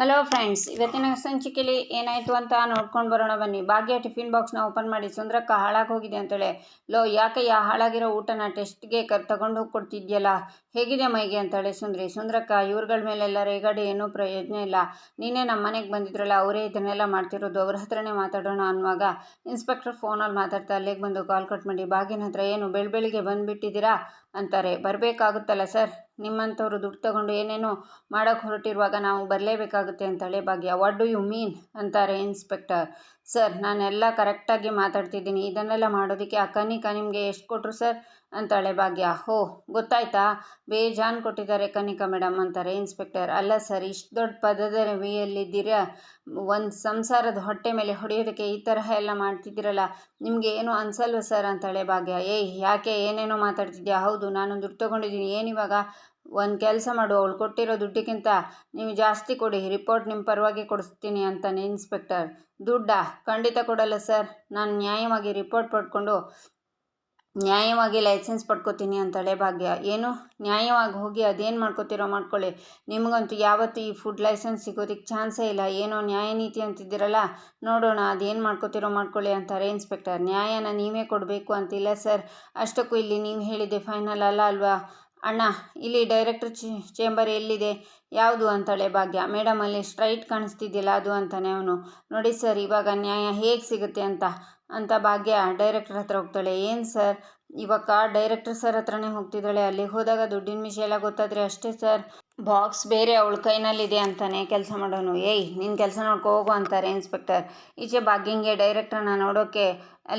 Hello friends ಇವತ್ತಿನ ಸಂಚಿಕೆಯಲ್ಲಿ ಏನಾಯಿತು ಅಂತ ನೋಡ್ಕೊಂಡು ಬರೋಣ ಬನ್ನಿ. ಭಾಗ್ಯ ಟಿಫಿನ್ ಬಾಕ್ಸ್ನ ಓಪನ್ ಮಾಡಿ ಸುಂದ್ರಕ್ಕ ಹಾಳಾಗಿ ಹೋಗಿದೆ ಅಂತೇಳಿ ಲೋ ಯಾಕಯ್ಯ ಹಾಳಾಗಿರೋ ಊಟನ ಟೆಸ್ಟ್ಗೆ ಕರ್ ತಗೊಂಡು ಹೋಗಿ ಕೊಡ್ತಿದ್ಯಲ್ಲ? ಹೇಗಿದೆ ಮೈಗೆ ಅಂತೇಳಿ ಸುಂದ್ರಿ. ಸುಂದ್ರಕ್ಕ, ಇವ್ರಗಳ ಮೇಲೆಲ್ಲ ರೇಗಾಡಿ ಏನೂ ಪ್ರಯೋಜನ ಇಲ್ಲ. ನೀನೆ ನಮ್ಮ ಮನೆಗೆ ಬಂದಿದ್ರಲ್ಲ, ಅವರೇ ಇದನ್ನೆಲ್ಲ ಮಾಡ್ತಿರೋದು, ಅವ್ರ ಹತ್ರನೇ ಮಾತಾಡೋಣ ಅನ್ನುವಾಗ ಇನ್ಸ್ಪೆಕ್ಟರ್ ಫೋನಲ್ಲಿ ಮಾತಾಡ್ತಾ ಅಲ್ಲಿಗೆ ಬಂದು ಕಾಲ್ ಕಟ್ ಮಾಡಿ, ಭಾಗ್ಯನ ಹತ್ರ ಏನು ಬೆಳ್ ಬೆಳಿಗ್ಗೆ ಬಂದುಬಿಟ್ಟಿದ್ದೀರಾ? ಅಂತಾರೆ. ಬರಬೇಕಾಗುತ್ತಲ್ಲ ಸರ್? ನಿಮ್ಮಂಥವ್ರು ದುಡ್ಡು ತಗೊಂಡು ಏನೇನೋ ಮಾಡೋಕ್ಕೆ ಹೊರಟಿರುವಾಗ ನಾವು ಬರಲೇಬೇಕಾಗುತ್ತೆ ಅಂತೇಳಿ ಭಾಗ್ಯ. ವಾಟ್ ಡು ಯು ಮೀನ್ ಅಂತಾರೆ ಇನ್ಸ್ಪೆಕ್ಟರ್. ಸರ್, ನಾನೆಲ್ಲ ಕರೆಕ್ಟಾಗಿ ಮಾತಾಡ್ತಿದ್ದೀನಿ. ಇದನ್ನೆಲ್ಲ ಮಾಡೋದಕ್ಕೆ ಆ ಕನಿಕ ನಿಮಗೆ ಎಷ್ಟು ಕೊಟ್ಟರು ಸರ್? ಅಂತಾಳೆ ಭಾಗ್ಯ ಹೋ, ಗೊತ್ತಾಯ್ತಾ? ಬೇಜಾನ್ ಕೊಟ್ಟಿದ್ದಾರೆ ಕನಿಕಾ ಮೇಡಮ್ ಅಂತಾರೆ ಇನ್ಸ್ಪೆಕ್ಟರ್. ಅಲ್ಲ ಸರ್, ಇಷ್ಟು ದೊಡ್ಡ ಪದದ ರವಿಯಲ್ಲಿದ್ದೀರಾ? ಒಂದು ಸಂಸಾರದ ಹೊಟ್ಟೆ ಮೇಲೆ ಹೊಡೆಯೋದಕ್ಕೆ ಈ ತರಹ ಎಲ್ಲ ಮಾಡ್ತಿದ್ದೀರಲ್ಲ, ನಿಮಗೆ ಏನು ಅನ್ಸಲ್ವ ಸರ್? ಅಂತಾಳೆ ಭಾಗ್ಯ ಏಯ್, ಯಾಕೆ ಏನೇನೋ ಮಾತಾಡ್ತಿದ್ಯಾ? ಹೌದು ನಾನು ದುಡ್ಡು ತೊಗೊಂಡಿದ್ದೀನಿ. ಏನಿವಾಗ ಒಂದು ಕೆಲಸ ಮಾಡು, ಅವಳು ಕೊಟ್ಟಿರೋ ದುಡ್ಡಿಗಿಂತ ನೀವು ಜಾಸ್ತಿ ಕೊಡಿ ರಿಪೋರ್ಟ್ ನಿಮ್ಮ ಪರವಾಗಿ ಕೊಡಿಸ್ತೀನಿ ಅಂತಾನೆ ಇನ್ಸ್ಪೆಕ್ಟರ್ ದುಡ್ಡಾ? ಖಂಡಿತ ಕೊಡಲ್ಲ ಸರ್. ನಾನು ನ್ಯಾಯವಾಗಿ ರಿಪೋರ್ಟ್ ಪಡ್ಕೊಂಡು ನ್ಯಾಯವಾಗಿ ಲೈಸೆನ್ಸ್ ಪಡ್ಕೋತೀನಿ ಅಂತಾಳೆ ಭಾಗ್ಯ. ಏನು? ನ್ಯಾಯವಾಗಿ ಹೋಗಿ ಅದೇನು ಮಾಡ್ಕೋತಿರೋ ಮಾಡ್ಕೊಳ್ಳಿ. ನಿಮಗಂತೂ ಯಾವತ್ತೂ ಈ ಫುಡ್ ಲೈಸೆನ್ಸ್ ಸಿಗೋದಕ್ಕೆ ಚಾನ್ಸೇ ಇಲ್ಲ. ಏನೋ ನ್ಯಾಯ ನೀತಿ ಅಂತಿದ್ದೀರಲ್ಲ, ನೋಡೋಣ ಅದೇನು ಮಾಡ್ಕೋತಿರೋ ಮಾಡ್ಕೊಳ್ಳಿ ಅಂತಾರೆ ಇನ್ಸ್ಪೆಕ್ಟರ್ ನ್ಯಾಯನ ನೀವೇ ಕೊಡಬೇಕು ಅಂತಿಲ್ಲ ಸರ್. ಅಷ್ಟಕ್ಕೂ ಇಲ್ಲಿ ನೀವು ಹೇಳಿದ್ದೆ ಫೈನಲ್ ಅಲ್ಲ ಅಲ್ವಾ? ಅಣ್ಣ, ಇಲ್ಲಿ ಡೈರೆಕ್ಟರ್ ಚೇಂಬರ್ ಎಲ್ಲಿದೆ? ಯಾವುದು ಅಂತಾಳೆ ಭಾಗ್ಯ? ಮೇಡಮ್ ಅಲ್ಲಿ ಸ್ಟ್ರೈಟ್ ಕಾಣಿಸ್ತಿದ್ದಿಲ್ಲ ಅದು ಅಂತಾನೆ ಅವನು. ನೋಡಿ ಸರ್, ಇವಾಗ ನ್ಯಾಯ ಹೇಗೆ ಸಿಗುತ್ತೆ ಅಂತ. ಅಂತ ಭಾಗ್ಯ ಡೈರೆಕ್ಟರ್ ಹತ್ರ ಹೋಗ್ತಾಳೆ. ಏನು ಸರ್? ಇವಾಗ ಡೈರೆಕ್ಟರ್ ಸರ್ ಹತ್ರನೇ ಹೋಗ್ತಿದ್ದಾಳೆ. ಅಲ್ಲಿ ಹೋದಾಗ ದುಡ್ಡಿನ ವಿಷಯ ಎಲ್ಲ ಗೊತ್ತಾದರೆ ಅಷ್ಟೇ ಸರ್. ಬಾಕ್ಸ್ ಬೇರೆ ಅವಳ ಕೈನಲ್ಲಿದೆ ಅಂತಾನೆ ಕೆಲಸ ಮಾಡೋನು. ಏಯ್ ನಿನ್ನ ಕೆಲಸ ನೋಡ್ಕೊ ಹೋಗು ಅಂತಾರೆ ಇನ್ಸ್ಪೆಕ್ಟರ್. ಈಚೆ ಭಾಗ್ಯಂಗೆ ಡೈರೆಕ್ಟ್ರನ್ನ ನೋಡೋಕ್ಕೆ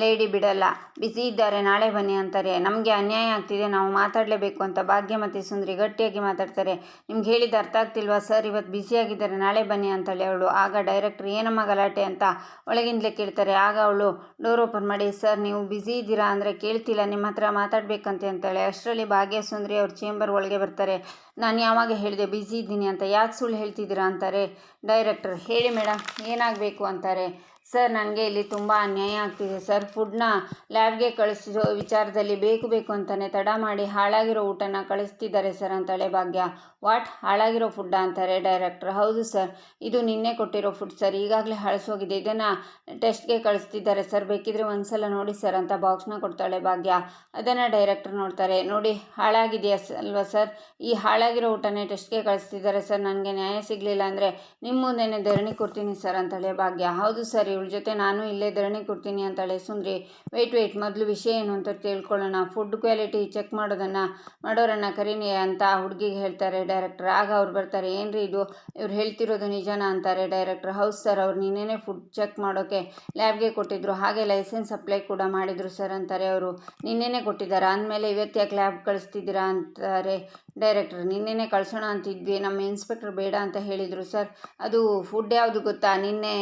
ಲೇಡಿ ಬಿಡಲ್ಲ. ಬಿಸಿ ಇದ್ದಾರೆ, ನಾಳೆ ಬನ್ನಿ ಅಂತಾರೆ. ನಮಗೆ ಅನ್ಯಾಯ ಆಗ್ತಿದೆ, ನಾವು ಮಾತಾಡಲೇಬೇಕು ಅಂತ ಭಾಗ್ಯ ಮತ್ತು ಸುಂದರಿ ಗಟ್ಟಿಯಾಗಿ ಮಾತಾಡ್ತಾರೆ. ನಿಮ್ಗೆ ಹೇಳಿದ ಅರ್ಥ ಆಗ್ತಿಲ್ವಾ? ಸರ್ ಇವತ್ತು ಬ್ಯುಸಿಯಾಗಿದ್ದಾರೆ ನಾಳೆ ಬನ್ನಿ ಅಂತಾಳೆ ಅವಳು. ಆಗ ಡೈರೆಕ್ಟ್ರ್ ಏನಮ್ಮ ಗಲಾಟೆ ಅಂತ ಒಳಗಿಂದಲೇ ಕೇಳ್ತಾರೆ. ಆಗ ಅವಳು, ಡೋರ್ ಓಪನ್ ಮಾಡಿ, ಸರ್, ನೀವು ಬ್ಯುಸಿ ಇದ್ದೀರಾ ಅಂದರೆ ಕೇಳ್ತಿಲ್ಲ, ನಿಮ್ಮ ಹತ್ರ ಮಾತಾಡಬೇಕಂತೆ ಅಂತಾಳೆ. ಅಷ್ಟರಲ್ಲಿ ಭಾಗ್ಯ, ಸುಂದರಿ ಅವ್ರ ಚೇಂಬರ್ ಒಳಗೆ ಬರ್ತಾರೆ. ನಾನು ಯಾವಾಗ ಹೇಳಿದೆ ಬ್ಯುಸಿ ಇದ್ದೀನಿ ಅಂತ, ಯಾಕೆ ಸುಳ್ಳು ಹೇಳ್ತಿದ್ದೀರಾ ಅಂತಾರೆ ಡೈರೆಕ್ಟರ್. ಹೇಳಿ ಮೇಡಮ್ ಏನಾಗಬೇಕು ಅಂತಾರೆ. ಸರ್ ನನಗೆ ಇಲ್ಲಿ ತುಂಬ ಅನ್ಯಾಯ ಆಗ್ತಿದೆ ಸರ್. ಫುಡ್ನ ಲ್ಯಾಬ್ಗೆ ಕಳಿಸಿರೋ ವಿಚಾರದಲ್ಲಿ ಬೇಕು ಬೇಕು ಅಂತಲೇ ತಡ ಮಾಡಿ ಹಾಳಾಗಿರೋ ಊಟನ ಕಳಿಸ್ತಿದ್ದಾರೆ ಸರ್ ಅಂತಾಳೆ ಭಾಗ್ಯ. ವಾಟ್? ಹಾಳಾಗಿರೋ ಫುಡ್ಡ ಅಂತಾರೆ ಡೈರೆಕ್ಟರ್. ಹೌದು ಸರ್, ಇದು ನಿನ್ನೆ ಕೊಟ್ಟಿರೋ ಫುಡ್ ಸರ್. ಈಗಾಗಲೇ ಹಳಸೋಗಿದೆ ಇದನ್ನು ಟೆಸ್ಟ್ಗೆ ಕಳಿಸ್ತಿದ್ದಾರೆ ಸರ್. ಬೇಕಿದ್ರೆ ಒಂದ್ಸಲ ನೋಡಿ ಸರ್ ಅಂತ ಬಾಕ್ಸ್ನ ಕೊಡ್ತಾಳೆ ಭಾಗ್ಯ. ಅದನ್ನು ಡೈರೆಕ್ಟರ್ ನೋಡ್ತಾರೆ. ನೋಡಿ, ಹಾಳಾಗಿದೆಯಾ ಅಲ್ವಾ ಸರ್? ಈ ಹಾಳಾಗಿರೋ ಊಟನೇ ಟೆಸ್ಟ್ಗೆ ಕಳಿಸ್ತಿದ್ದಾರೆ ಸರ್. ನನಗೆ ನ್ಯಾಯ ಸಿಗಲಿಲ್ಲ ಅಂದರೆ ನಿಮ್ಮ ಮುಂದೆನೇ ಧರಣಿ ಕೊಡ್ತೀನಿ ಸರ್ ಅಂತಳೆ ಭಾಗ್ಯ. ಹೌದು ಸರ್ ಇವಳ ಜೊತೆ ನಾನು ಇಲ್ಲೇ ಧರಣಿ ಕೊಡ್ತೀನಿ ಅಂತಾಳೆ. ಸುಂದ್ರಿ ವೆಯ್ಟ್ ವೆಯ್ಟ್ ಮೊದಲು ವಿಷಯ ಏನು ಅಂತ ತಿಳ್ಕೊಳ್ಳೋಣ. ಫುಡ್ ಕ್ವಾಲಿಟಿ ಚೆಕ್ ಮಾಡೋದನ್ನು ಮಾಡೋರನ್ನು ಕರೀನಿ ಅಂತ ಹುಡುಗಿಗೆ ಹೇಳ್ತಾರೆ ಡೈರೆಕ್ಟರ್ ಆಗ ಅವ್ರು ಬರ್ತಾರೆ, ಏನ್ರಿ ಇದು? ಇವ್ರು ಹೇಳ್ತಿರೋದು ನಿಜಾನ? ಅಂತಾರೆ ಡೈರೆಕ್ಟರ್ ಹೌದು ಸರ್ ಅವ್ರು ನಿನ್ನೆನೇ ಫುಡ್ ಚೆಕ್ ಮಾಡೋಕ್ಕೆ ಲ್ಯಾಬ್ಗೆ ಕೊಟ್ಟಿದ್ರು. ಹಾಗೆ ಲೈಸೆನ್ಸ್ ಅಪ್ಲೈ ಕೂಡ ಮಾಡಿದರು ಸರ್ ಅಂತಾರೆ ಅವರು. ನಿನ್ನೆನೇ ಕೊಟ್ಟಿದ್ದಾರೆ? ಅಂದಮೇಲೆ ಇವತ್ತು ಯಾಕೆ ಲ್ಯಾಬ್ ಕಳಿಸ್ತಿದ್ದೀರಾ? ಅಂತಾರೆ ಡೈರೆಕ್ಟರ್ ನಿನ್ನೇನೆ ಕಳಿಸೋಣ ಅಂತಿದ್ವಿ. ನಮ್ಮ ಇನ್ಸ್ಪೆಕ್ಟರ್ ಬೇಡ ಅಂತ ಹೇಳಿದರು ಸರ್ ಅದು ಫುಡ್ ಯಾವುದು ಗೊತ್ತಾ? ನಿನ್ನೆ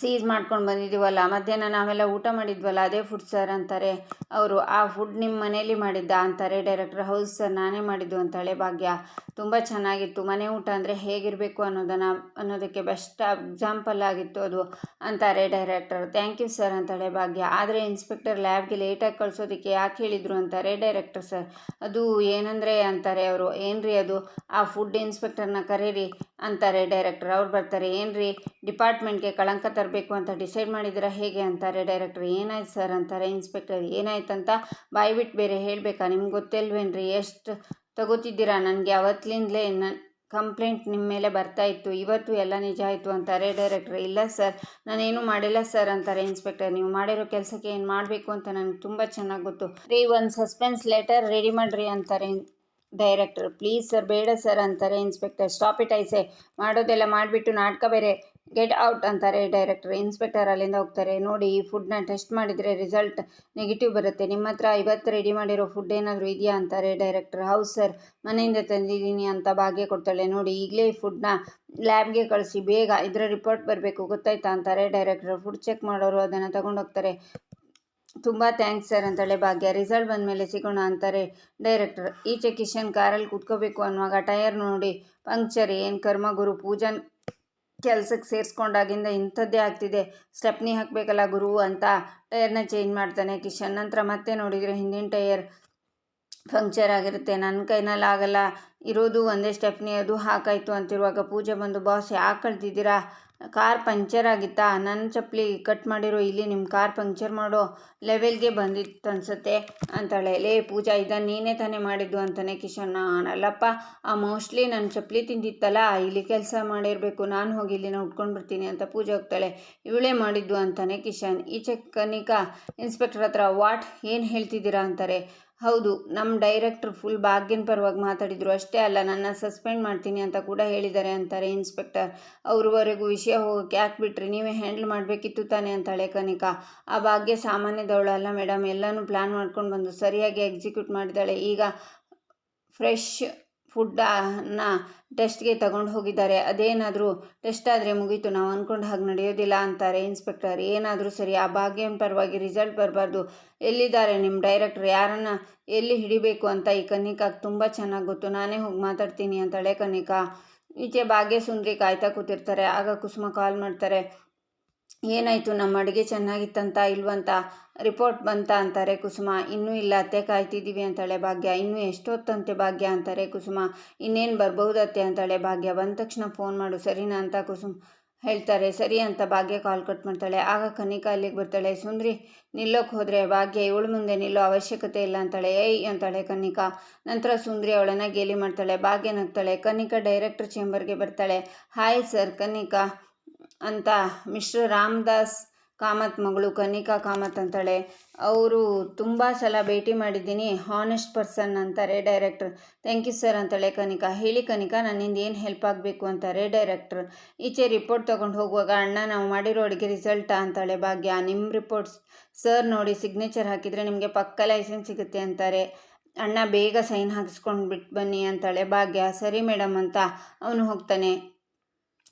ಸೀಸ್ ಮಾಡ್ಕೊಂಡು ಬಂದಿದ್ದೀವಲ್ಲ ಮಧ್ಯಾಹ್ನ ನಾವೆಲ್ಲ ಊಟ ಮಾಡಿದ್ವಲ್ಲ, ಅದೇ ಫುಡ್ ಸರ್ ಅಂತಾರೆ. ಅವರು, ಆ ಫುಡ್ ನಿಮ್ಮ ಮನೇಲಿ ಮಾಡಿದ್ದ ಅಂತಾರೆ. ಡೈರೆಕ್ಟರ್ ಹೌದು ಸರ್ ನಾನೇ ಮಾಡಿದ್ದು ಅಂತಾಳೆ ಭಾಗ್ಯ. ತುಂಬ ಚೆನ್ನಾಗಿತ್ತು. ಮನೆ ಊಟ ಅಂದರೆ ಹೇಗಿರಬೇಕು ಅನ್ನೋದನ್ನು, ಅನ್ನೋದಕ್ಕೆ ಬೆಸ್ಟ್ ಎಕ್ಸಾಂಪಲ್ ಆಗಿತ್ತು ಅದು ಅಂತಾರೆ ಡೈರೆಕ್ಟರ್ ಥ್ಯಾಂಕ್ ಯು ಸರ್ ಅಂತಾಳೆ ಭಾಗ್ಯ. ಆದರೆ ಇನ್ಸ್ಪೆಕ್ಟರ್ ಲ್ಯಾಬ್ಗೆ ಲೇಟಾಗಿ ಕಳಿಸೋದಕ್ಕೆ ಯಾಕೆ ಹೇಳಿದರು ಅಂತಾರೆ ಡೈರೆಕ್ಟರ್ ಸರ್ ಅದು ಏನಂದರೆ ಅಂತಾರೆ ಅವರು. ಏನ್ರಿ ಅದು? ಆ ಫುಡ್ ಇನ್ಸ್ಪೆಕ್ಟರ್ನ ಕರೀರಿ ಅಂತಾರೆ ಡೈರೆಕ್ಟರ್ ಅವ್ರು ಬರ್ತಾರೆ, ಏನ್ರಿ ಡಿಪಾರ್ಟ್ಮೆಂಟ್ಗೆ ಕಳಂಕ ತರಬೇಕು ಅಂತ ಡಿಸೈಡ್ ಮಾಡಿದ್ರೆ ಹೇಗೆ? ಅಂತಾರೆ ಡೈರೆಕ್ಟ್ರ್ ಏನಾಯ್ತು ಸರ್ ಅಂತಾರೆ ಇನ್ಸ್ಪೆಕ್ಟರ್ ಏನಾಯ್ತು ಅಂತ ಬಾಯ್ಬಿಟ್ಟು ಬೇರೆ ಹೇಳಬೇಕಾ? ನಿಮ್ಗೆ ಗೊತ್ತಿಲ್ವೇನ್ರಿ? ಎಷ್ಟು ತಗೋತಿದ್ದೀರಾ? ನನಗೆ ಅವತ್ತಿಂದಲೇ ನನ್ನ ಕಂಪ್ಲೇಂಟ್ ನಿಮ್ಮ ಮೇಲೆ ಬರ್ತಾ ಇತ್ತು. ಇವತ್ತು ಎಲ್ಲ ನಿಜ ಆಯಿತು, ಅಂತಾರೆ ಡೈರೆಕ್ಟ್ರ್ ಇಲ್ಲ ಸರ್ ನಾನೇನು ಮಾಡಿಲ್ಲ ಸರ್ ಅಂತಾರೆ ಇನ್ಸ್ಪೆಕ್ಟರ್ ನೀವು ಮಾಡಿರೋ ಕೆಲಸಕ್ಕೆ ಏನು ಮಾಡಬೇಕು ಅಂತ ನನಗೆ ತುಂಬ ಚೆನ್ನಾಗಿ ಗೊತ್ತು. ರೀ, ಒಂದು ಸಸ್ಪೆನ್ಸ್ ಲೆಟರ್ ರೆಡಿ ಮಾಡಿರಿ, ಅಂತಾರೆ ಡೈರೆಕ್ಟರ್, ಪ್ಲೀಸ್ ಸರ್, ಬೇಡ ಸರ್ ಅಂತಾರೆ ಇನ್ಸ್ಪೆಕ್ಟರ್. ಸ್ಟಾಪ್ ಇಟ್ ಐಸೆ ಮಾಡೋದೆಲ್ಲ ಮಾಡಿಬಿಟ್ಟು ನಾಟಕ ಬೇರೆ, ಗೆಟ್ ಔಟ್ ಅಂತಾರೆ ಡೈರೆಕ್ಟರ್. ಇನ್ಸ್ಪೆಕ್ಟರ್ ಅಲ್ಲಿಂದ ಹೋಗ್ತಾರೆ. ನೋಡಿ, ಈ ಫುಡ್ನ ಟೆಸ್ಟ್ ಮಾಡಿದರೆ ರಿಸಲ್ಟ್ ನೆಗೆಟಿವ್ ಬರುತ್ತೆ. ನಿಮ್ಮ ಹತ್ರ ಇವತ್ತು ರೆಡಿ ಮಾಡಿರೋ ಫುಡ್ ಏನಾದರೂ ಇದೆಯಾ ಅಂತಾರೆ ಡೈರೆಕ್ಟರ್. ಹೌದು ಸರ್, ಮನೆಯಿಂದ ತಂದಿದ್ದೀನಿ ಅಂತ ಭಾಗ್ಯ ಕೊಡ್ತಾಳೆ. ನೋಡಿ, ಈಗಲೇ ಈ ಫುಡ್ನ ಲ್ಯಾಬ್ಗೆ ಕಳಿಸಿ, ಬೇಗ ಇದರ ರಿಪೋರ್ಟ್ ಬರಬೇಕು, ಗೊತ್ತಾಯ್ತಾ ಅಂತಾರೆ ಡೈರೆಕ್ಟರ್. ಫುಡ್ ಚೆಕ್ ಮಾಡೋರು ಅದನ್ನು ತಗೊಂಡೋಗ್ತಾರೆ. ತುಂಬ ಥ್ಯಾಂಕ್ಸ್ ಸರ್ ಅಂತಾಳೆ ಭಾಗ್ಯ. ರಿಸಲ್ಟ್ ಬಂದಮೇಲೆ ಸಿಗೋಣ ಅಂತಾರೆ ಡೈರೆಕ್ಟರ್. ಈಚೆ ಕಿಶನ್ ಕಾರಲ್ಲಿ ಕುತ್ಕೋಬೇಕು ಅನ್ನುವಾಗ ಟಯರ್ ನೋಡಿ ಪಂಕ್ಚರ್ ಏನು ಕರ್ಮ ಗುರು ಪೂಜನ್ ಕೆಲಸಕ್ಕೆ ಸೇರಿಸ್ಕೊಂಡಾಗಿಂದ ಇಂಥದ್ದೇ ಆಗ್ತಿದೆ. ಸ್ಟೆಪ್ನಿ ಹಾಕಬೇಕಲ್ಲ ಗುರು ಅಂತ ಟೈರ್ನ ಚೇಂಜ್ ಮಾಡ್ತಾನೆ ಕಿಶನ್. ನಂತರ ಮತ್ತೆ ನೋಡಿದರೆ ಹಿಂದಿನ ಟೈರ್ ಪಂಕ್ಚರ್ ಆಗಿರುತ್ತೆ. ನನ್ನ ಕೈನಲ್ಲಿ ಆಗಲ್ಲ. ಇರೋದು ಒಂದೇ ಸ್ಟೆಪ್ನಿ, ಅದು ಹಾಕಾಯಿತು ಅಂತಿರುವಾಗ ಪೂಜೆ ಬಂದು, ಬಾಸ್ ಯಾಕೆ ಕಳ್ತಿದ್ದೀರಾ ಕಾರ್ ಪಂಚರ್ ಆಗಿತ್ತಾ? ನನ್ನ ಚಪ್ಪಲಿ ಕಟ್ ಮಾಡಿರೋ, ಇಲ್ಲಿ ನಿಮ್ಮ ಕಾರ್ ಪಂಕ್ಚರ್ ಮಾಡೋ ಲೆವೆಲ್ಗೆ ಬಂದಿತ್ತು ಅನ್ಸುತ್ತೆ ಅಂತಾಳೆ. ಲೇ ಪೂಜಾ ಇದನ್ನು ನೀನೇ ತಾನೇ ಮಾಡಿದ್ದು ಅಂತಾನೆ ಕಿಶನ್. ನಾನಲ್ಲಪ್ಪ, ಆ ಮೋಸ್ಟ್ಲಿ ನನ್ನ ಚಪ್ಪಲಿ ತಿಂದಿತ್ತಲ್ಲ, ಇಲ್ಲಿ ಕೆಲಸ ಮಾಡಿರಬೇಕು, ನಾನು ಹೋಗಿ ಇಲ್ಲಿ ಉಟ್ಕೊಂಡು ಬರ್ತೀನಿ ಅಂತ ಪೂಜೆ ಹೋಗ್ತಾಳೆ. ಇವಳೇ ಮಾಡಿದ್ದು ಅಂತಾನೆ ಕಿಶನ್. ಈಚೆ ಕನಿಕಾ, ಇನ್ಸ್ಪೆಕ್ಟರ್ ಹತ್ರ, ವಾಟ್? ಏನು ಹೇಳ್ತಿದ್ದೀರಾ? ಅಂತಾರೆ. ಹೌದು ನಮ್ಮ ಡೈರೆಕ್ಟ್ರ್ ಫುಲ್ ಭಾಗ್ಯನ ಪರವಾಗಿ ಮಾತಾಡಿದರು. ಅಷ್ಟೇ ಅಲ್ಲ, ನನ್ನ ಸಸ್ಪೆಂಡ್ ಮಾಡ್ತೀನಿ ಅಂತ ಕೂಡ ಹೇಳಿದ್ದಾರೆ ಅಂತಾರೆ ಇನ್ಸ್ಪೆಕ್ಟರ್. ಅವ್ರವರೆಗೂ ವಿಷಯ ಹೋಗೋಕೆ ಯಾಕೆ ಬಿಟ್ರಿ ನೀವೇ ಹ್ಯಾಂಡಲ್ ಮಾಡಬೇಕಿತ್ತು ತಾನೆ ಅಂತಾಳೆ ಕನಿಕಾ. ಆ ಭಾಗ್ಯ ಸಾಮಾನ್ಯದವಳಲ್ಲ ಮೇಡಮ್ ಎಲ್ಲನೂ ಪ್ಲ್ಯಾನ್ ಮಾಡ್ಕೊಂಡು ಬಂದು ಸರಿಯಾಗಿ ಎಕ್ಸಿಕ್ಯೂಟ್ ಮಾಡಿದ್ದಾಳೆ. ಈಗ ಫ್ರೆಶ್ ಫುಡ್ಡನ್ನ ಟೆಸ್ಟ್ಗೆ ತಗೊಂಡು ಹೋಗಿದ್ದಾರೆ. ಅದೇನಾದರೂ ಟೆಸ್ಟ್ ಆದರೆ ಮುಗೀತು, ನಾವು ಅಂದ್ಕೊಂಡು ಹಾಗೆ ನಡೆಯೋದಿಲ್ಲ ಅಂತಾರೆ ಇನ್ಸ್ಪೆಕ್ಟರ್. ಏನಾದರೂ ಸರಿ, ಆ ಭಾಗ್ಯನ ಪರವಾಗಿ ರಿಸಲ್ಟ್ ಬರಬಾರ್ದು. ಎಲ್ಲಿದ್ದಾರೆ ನಿಮ್ಮ ಡೈರೆಕ್ಟ್ರ್? ಯಾರನ್ನು ಎಲ್ಲಿ ಹಿಡಿಬೇಕು ಅಂತ ಈ ಕನ್ನಿಕಾಗೆ ತುಂಬ ಚೆನ್ನಾಗಿ ಗೊತ್ತು. ನಾನೇ ಹೋಗಿ ಮಾತಾಡ್ತೀನಿ ಅಂತಾಳೆ ಕನ್ನಿಕಾ. ಈಚೆ ಭಾಗ್ಯ ಸುಂದ್ರಿ ಕಾಯ್ತಾ ಕೂತಿರ್ತಾರೆ. ಆಗ ಕುಸುಮ ಕಾಲ್ ಮಾಡ್ತಾರೆ. ಏನಾಯಿತು? ನಮ್ಮ ಅಡುಗೆ ಚೆನ್ನಾಗಿತ್ತಂತ ಇಲ್ವಂತ? ರಿಪೋರ್ಟ್ ಬಂತ ಅಂತಾರೆ ಕುಸುಮ. ಇನ್ನೂ ಇಲ್ಲ, ಅತ್ತೆ ಕಾಯ್ತಿದ್ದೀವಿ ಅಂತಾಳೆ ಭಾಗ್ಯ. ಇನ್ನೂ ಎಷ್ಟೊತ್ತಂತೆ ಭಾಗ್ಯ ಅಂತಾರೆ ಕುಸುಮ. ಇನ್ನೇನು ಬರ್ಬಹುದತ್ತೆ ಅಂತಾಳೆ ಭಾಗ್ಯ. ಬಂದ ತಕ್ಷಣ ಫೋನ್ ಮಾಡು. ಸರಿನಾ ಅಂತ ಕುಸುಮ ಹೇಳ್ತಾರೆ. ಸರಿ ಅಂತ ಭಾಗ್ಯ ಕಾಲ್ ಕಟ್ ಮಾಡ್ತಾಳೆ. ಆಗ ಕನಿಕಾ ಅಲ್ಲಿಗೆ ಬರ್ತಾಳೆ. ಸುಂದ್ರಿ, ನಿಲ್ಲೋಕೆ ಹೋದರೆ ಭಾಗ್ಯ ಇವಳು ಮುಂದೆ ನಿಲ್ಲೋ ಅವಶ್ಯಕತೆ ಇಲ್ಲ ಅಂತಾಳೆ. ಏಯ್ ಅಂತಾಳೆ ಕನಿಕಾ. ನಂತರ ಸುಂದ್ರಿ ಅವಳನ್ನು ಗೇಲಿ ಮಾಡ್ತಾಳೆ. ಭಾಗ್ಯ ನಗ್ತಾಳೆ. ಕನಿಕಾ ಡೈರೆಕ್ಟರ್ ಚೇಂಬರ್ಗೆ ಬರ್ತಾಳೆ. Hi sir Kanika. ಅಂತ. ಮಿಶ್ರ ರಾಮದಾಸ್ ಕಾಮತ್ ಮಗಳು ಕನಿಕಾ ಕಾಮತ್ ಅಂತಾಳೆ. ಅವರು ತುಂಬ ಸಲ ಭೇಟಿ ಮಾಡಿದ್ದೀನಿ. ಹಾನೆಸ್ಟ್ ಪರ್ಸನ್ ಅಂತಾರೆ ಡೈರೆಕ್ಟ್ರ್ ಥ್ಯಾಂಕ್ ಯು ಸರ್ ಅಂತಾಳೆ ಕನಿಕಾ. ಹೇಳಿ ಕನಿಕಾ, ನನ್ನಿಂದ ಏನು ಹೆಲ್ಪ್ ಆಗಬೇಕು ಅಂತಾರೆ ಡೈರೆಕ್ಟ್ರ್ ಈಚೆ ರಿಪೋರ್ಟ್ ತೊಗೊಂಡು ಹೋಗುವಾಗ, ಅಣ್ಣ, ನಾವು ಮಾಡಿರೋ ಅಡುಗೆ ರಿಸಲ್ಟಾ ಅಂತಾಳೆ ಭಾಗ್ಯ. ನಿಮ್ಮ ರಿಪೋರ್ಟ್ಸ್ ಸರ್ ನೋಡಿ ಸಿಗ್ನೇಚರ್ ಹಾಕಿದರೆ ನಿಮಗೆ ಪಕ್ಕ ಲೈಸೆನ್ಸ್ ಸಿಗುತ್ತೆ ಅಂತಾರೆ. ಅಣ್ಣ, ಬೇಗ ಸೈನ್ ಹಾಕಿಸ್ಕೊಂಡು ಬಿಟ್ಟು ಬನ್ನಿ ಅಂತಾಳೆ ಭಾಗ್ಯ. ಸರಿ ಮೇಡಮ್ ಅಂತ ಅವನು ಹೋಗ್ತಾನೆ.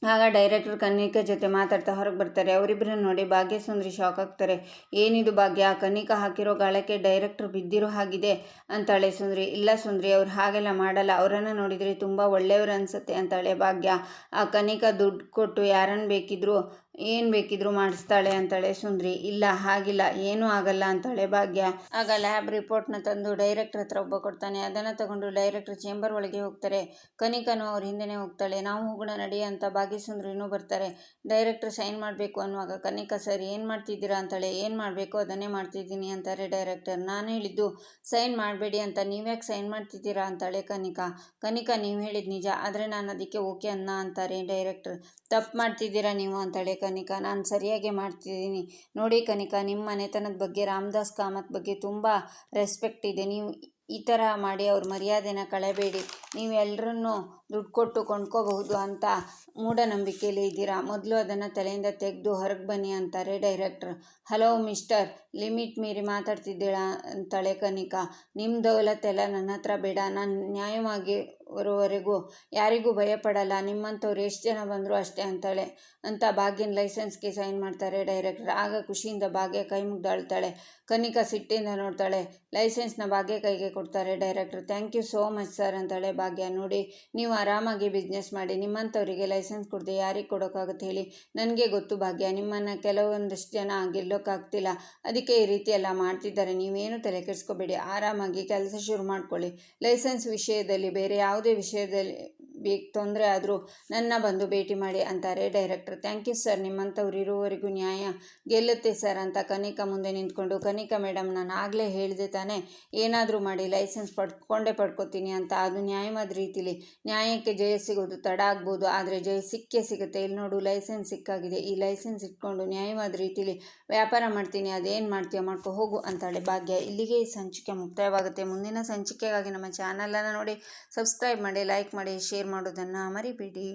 ಆಗ ಡೈರೆಕ್ಟರ್ ಕನ್ನಿಕ ಜೊತೆ ಮಾತಾಡ್ತಾ ಹೊರಗೆ ಬರ್ತಾರೆ. ಅವರಿಬ್ಬರನ್ನ ನೋಡಿ ಭಾಗ್ಯ ಸುಂದ್ರಿ ಶಾಕ್ ಆಗ್ತಾರೆ. ಏನಿದು ಭಾಗ್ಯ? ಕನಿಕಾ ಹಾಕಿರೋ ಗಾಳಕ್ಕೆ ಡೈರೆಕ್ಟರ್ ಬಿದ್ದಿರೋ ಹಾಗಿದೆ ಅಂತಾಳೆ ಸುಂದ್ರಿ. ಇಲ್ಲ ಸುಂದ್ರಿ, ಅವ್ರು ಹಾಗೆಲ್ಲ ಮಾಡಲ್ಲ. ಅವರನ್ನು ನೋಡಿದರೆ ತುಂಬ ಒಳ್ಳೆಯವರು ಅನಿಸುತ್ತೆ ಅಂತಾಳೆ ಭಾಗ್ಯ. ಆ ಕನಿಕಾ ದುಡ್ಡು ಕೊಟ್ಟು ಯಾರನ್ನು ಬೇಕಿದ್ರು ಏನು ಬೇಕಿದ್ರು ಮಾಡಿಸ್ತಾಳೆ ಅಂತಾಳೆ ಸುಂದ್ರಿ. ಇಲ್ಲ, ಹಾಗಿಲ್ಲ, ಏನೂ ಆಗಲ್ಲ ಅಂತಾಳೆ ಭಾಗ್ಯ. ಆಗ ಲ್ಯಾಬ್ ರಿಪೋರ್ಟ್ನ ತಂದು ಡೈರೆಕ್ಟರ್ ಹತ್ರ ಒಬ್ಬ ಕೊಡ್ತಾನೆ. ಅದನ್ನು ತಗೊಂಡು ಡೈರೆಕ್ಟರ್ ಚೇಂಬರ್ ಒಳಗೆ ಹೋಗ್ತಾರೆ. ಕನಿಕನು ಅವ್ರ ಹಿಂದೆನೇ ಹೋಗ್ತಾಳೆ. ನಾವು ಹೋಗೋಣ ನಡಿ ಅಂತ ಭಾಗ್ಯ ಸುಂದ್ರಿನೂ ಬರ್ತಾರೆ. ಡೈರೆಕ್ಟರ್ ಸೈನ್ ಮಾಡಬೇಕು ಅನ್ನುವಾಗ ಕನಿಕ, ಸರ್, ಏನು ಮಾಡ್ತಿದ್ದೀರಾ? ಅಂತಾಳೆ. ಏನು ಮಾಡಬೇಕು? ಅದನ್ನೇ ಮಾಡ್ತಿದ್ದೀನಿ, ಅಂತಾರೆ ಡೈರೆಕ್ಟರ್. ನಾನು ಹೇಳಿದ್ದು ಸೈನ್ ಮಾಡಬೇಡಿ ಅಂತ. ನೀವ್ಯಾಕೆ ಸೈನ್ ಮಾಡ್ತಿದ್ದೀರಾ? ಅಂತಾಳೆ ಕನಿಕ. ಕನಿಕ, ನೀವು ಹೇಳಿದ ನಿಜ. ಆದರೆ ನಾನು ಅದಕ್ಕೆ ಓಕೆ ಅನ್ನ, ಅಂತಾರೆ ಡೈರೆಕ್ಟರ್. ತಪ್ಪು ಮಾಡ್ತಿದ್ದೀರಾ ನೀವು? ಅಂತಾಳೆ ಕನಿಕಾ, ನಾನು ಸರಿಯಾಗಿ ಮಾಡ್ತಿದ್ದೀನಿ. ನೋಡಿ ಕನಿಕಾ ನಿಮ್ಮ ಮನೆತನದ ಬಗ್ಗೆ, ರಾಮದಾಸ್ ಕಾಮತ್ ಬಗ್ಗೆ ತುಂಬ ರೆಸ್ಪೆಕ್ಟ್ ಇದೆ. ನೀವು ಈ ಥರ ಮಾಡಿ ಅವ್ರ ಮರ್ಯಾದೆನ ಕಳೆಬೇಡಿ. ನೀವೆಲ್ಲರನ್ನೂ ದುಡ್ಡು ಕೊಟ್ಟು ಕೊಂಡ್ಕೋಬಹುದು ಅಂತ ಮೂಢನಂಬಿಕೆಯಲ್ಲಿ ಇದ್ದೀರಾ? ಮೊದಲು ಅದನ್ನು ತಲೆಯಿಂದ ತೆಗೆದು ಹೊರಗೆ ಬನ್ನಿ ಅಂತಾರೆ ಡೈರೆಕ್ಟ್ರ್. ಹಲೋ ಮಿಸ್ಟರ್, ಲಿಮಿಟ್ ಮೀರಿ ಮಾತಾಡ್ತಿದ್ದೀಳ ಅಂತಾಳೆ ಕನಿಕಾ. ನಿಮ್ಮ ದೌಲತ್ತೆಲ್ಲ ನನ್ನ ಹತ್ರ ಬೇಡ. ನಾನು ನ್ಯಾಯವಾಗಿ ಬರುವವರೆಗೂ ಯಾರಿಗೂ ಭಯಪಡಲ್ಲ. ನಿಮ್ಮಂಥವ್ರು ಎಷ್ಟು ಜನ ಬಂದರೂ ಅಷ್ಟೇ ಅಂತಾಳೆ. ಅಂತ ಭಾಗ್ಯನ ಲೈಸೆನ್ಸ್ಗೆ ಸೈನ್ ಮಾಡ್ತಾರೆ ಡೈರೆಕ್ಟರ್. ಆಗ ಖುಷಿಯಿಂದ ಭಾಗ್ಯ ಕೈ ಮುಗ್ದಾಳ್ತಾಳೆ. ಕನಿಕಾ ಸಿಟ್ಟಿಂದ ನೋಡ್ತಾಳೆ. ಲೈಸೆನ್ಸ್ನ ಭಾಗ್ಯ ಕೈಗೆ ಕೊಡ್ತಾರೆ director. Thank you so much sir ಅಂತಾಳೆ ಭಾಗ್ಯ. ನೋಡಿ, ನೀವು ಆರಾಮಾಗಿ ಬಿಸ್ನೆಸ್ ಮಾಡಿ, ನಿಮ್ಮಂಥವರಿಗೆ ಲೈಸೆನ್ಸ್ ಕೊಡದೆ ಯಾರಿಗೆ ಕೊಡೋಕ್ಕಾಗುತ್ತೆ ಹೇಳಿ. ನನಗೆ ಗೊತ್ತು ಭಾಗ್ಯ, ನಿಮ್ಮನ್ನು ಕೆಲವೊಂದಷ್ಟು ಜನ ಗೆಲ್ಲೋಕ್ಕಾಗ್ತಿಲ್ಲ ಅದಕ್ಕೆ ಈ ರೀತಿ ಎಲ್ಲ ಮಾಡ್ತಿದ್ದಾರೆ. ನೀವೇನು ತಲೆ ಕೆಡಿಸ್ಕೋಬೇಡಿ. ಆರಾಮಾಗಿ ಕೆಲಸ ಶುರು ಮಾಡ್ಕೊಳ್ಳಿ. ಲೈಸೆನ್ಸ್ ವಿಷಯದಲ್ಲಿ, ಬೇರೆ ಯಾವುದೇ ವಿಷಯದಲ್ಲಿ ಬೇಕು ತೊಂದರೆ ಆದರೂ ನನ್ನ ಬಂದು ಭೇಟಿ ಮಾಡಿ ಅಂತಾರೆ ಡೈರೆಕ್ಟರ್. Thank you sir. ನಿಮ್ಮಂಥವ್ರು ಇರುವವರೆಗೂ ನ್ಯಾಯ ಗೆಲ್ಲುತ್ತೆ ಸರ್ ಅಂತ ಕನಿಕಾ ಮುಂದೆ ನಿಂತ್ಕೊಂಡು, ಕನಿಕಾ ಮೇಡಮ್ ನಾನು ಆಗಲೇ ಹೇಳಿದೆ ತಾನೇ, ಏನಾದರೂ ಮಾಡಿ ಲೈಸೆನ್ಸ್ ಪಡ್ಕೊಂಡೇ ಪಡ್ಕೋತೀನಿ ಅಂತ. ಅದು ನ್ಯಾಯವಾದ ರೀತಿಲಿ ನ್ಯಾಯಕ್ಕೆ ಜಯ ಸಿಗೋದು ತಡ ಆಗ್ಬೋದು, ಆದರೆ ಜಯ ಸಿಕ್ಕೇ ಸಿಗುತ್ತೆ. ಇಲ್ಲಿ ನೋಡು, ಲೈಸೆನ್ಸ್ ಸಿಕ್ಕಾಗಿದೆ. ಈ ಲೈಸೆನ್ಸ್ ಇಟ್ಕೊಂಡು ನ್ಯಾಯವಾದ ರೀತಿಲಿ ವ್ಯಾಪಾರ ಮಾಡ್ತೀನಿ, ಅದೇನು ಮಾಡ್ತೀಯ ಮಾಡ್ಕೊ ಹೋಗು ಅಂತಾಳೆ ಭಾಗ್ಯ. ಇಲ್ಲಿಗೆ ಈ ಸಂಚಿಕೆ ಮುಕ್ತಾಯವಾಗುತ್ತೆ. ಮುಂದಿನ ಸಂಚಿಕೆಗಾಗಿ ನಮ್ಮ ಚಾನಲನ್ನು ನೋಡಿ, ಸಬ್ಸ್ಕ್ರೈಬ್ ಮಾಡಿ, ಲೈಕ್ ಮಾಡಿ, ಶೇರ್ ಮಾಡೋದನ್ನು ಮರಿಬೇಡಿ.